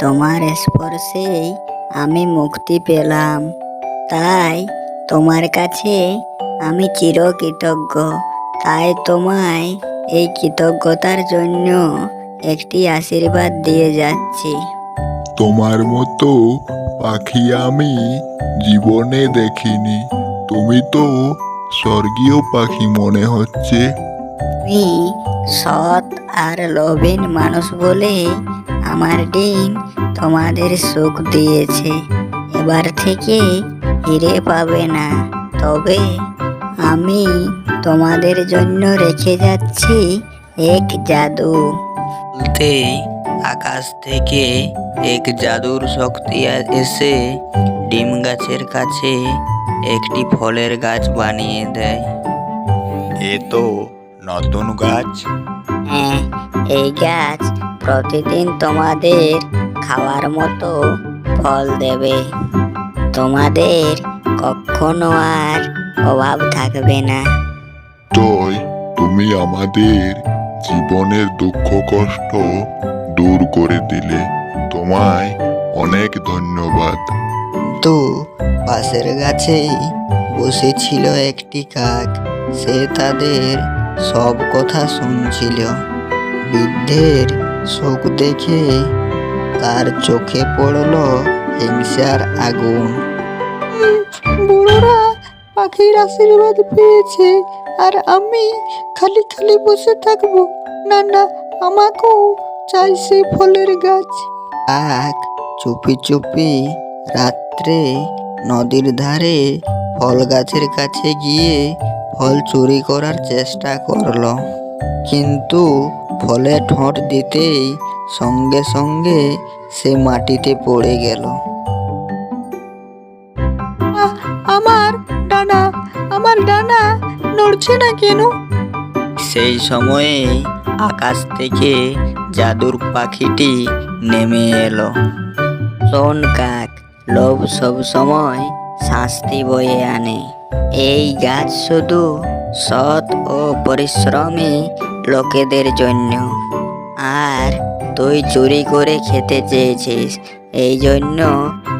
তোমার স্পর্শেই আমি মুক্তি পেলাম। তাই তোমার কাছে আমি চিরকৃতজ্ঞ। তাই তোমায় এই কৃতজ্ঞতার জন্য একটি আশীর্বাদ দিয়ে যাচ্ছি। তোমার মতো পাখি আমি জীবনে দেখিনি। তুমি তো স্বর্গীয় পাখি মনে হচ্ছে। তুমি সৎ আর লোভীন মানুষ বলে আমার ডিম তোমাদের সুখ দিয়েছে। এবার থেকে ফিরে পাবে না। তবে আমি তোমাদের জন্য রেখে যাচ্ছি এক জাদু। বলতে আকাশ থেকে এক জাদুর শক্তি এসে ডিম গাছের কাছে একটি ফলের গাছ বানিয়ে দেয়। এ তো নতুন গাছ। হ্যাঁ এই গাছ প্রতিদিন তোমাদের খাওয়ার মতো ফল দেবে। তোমাদের কখনো আর অভাব থাকবে না। জয় তুমি আমাদের জীবনের দুঃখ কষ্ট দূর করে দিলে। তোমায় অনেক ধন্যবাদ। তো পাশের গাছেই বসেছিল একটি কাক। সে তাদের সব কথা শুনছিল। বৃদ্ধের শোক দেখে তার চোখে পড়ল হিংসার আগুন। বুড়োরা পাখির আশীর্বাদ পেয়েছে আর আমি খালি খালি বসে থাকব। না না আমাকেও চাই সেই ফলের গাছ। কাক চুপি চুপি রাত্রে নদীর ধারে ফল গাছের কাছে গিয়ে ফল চুরি করার চেষ্টা করল। কিন্তু ফলে ঠোঁট দিতেই সঙ্গে সঙ্গে সে মাটিতে পড়ে গেল। আমার ডানা আমার ডানা নড়ছে না কেন? সেই সময়ে আকাশ থেকে জাদুর পাখিটি নেমে এলো। শোন কাক লোভ সব সময় শাস্তি বয়ে আনে। এই গাছ শুধু সৎ ও পরিশ্রমী লোকেদের জন্য। আর তুই চুরি করে খেতে চেয়েছিস এই জন্য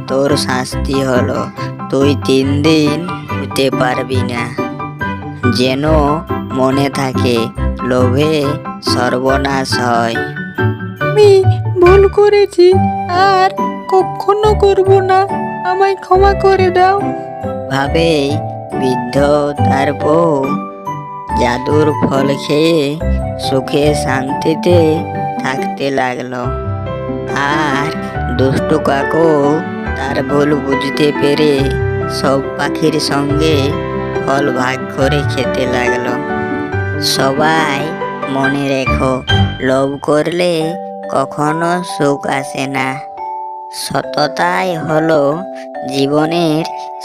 তোর শাস্তি হলো। তুই তিন দিন হতে পারবি না। যেন মনে থাকে লোভে সর্বনাশ হয়। আমি ভুল করেছি আর কখনো করব না। আমায় ক্ষমা করে দাও। ভাবেই বৃদ্ধ তার বউ জাদুর ফল খেয়ে সুখে শান্তিতে থাকতে লাগল। আর দুষ্টু কাকু তার ভুল বুঝতে পেরে সব পাখির সঙ্গে ফল ভাগ করে খেতে লাগল। সবাই মনে রেখো, লোভ করলে কখনো সুখ আসে না। সততাই হলো জীবনের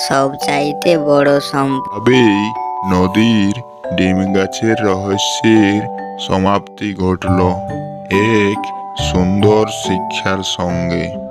সবচাইতে বড় সম্পদ। নদীর ডিম গাছের রহস্যের সমাপ্তি ঘটল। এক সুন্দর শিক্ষার সঙ্গে।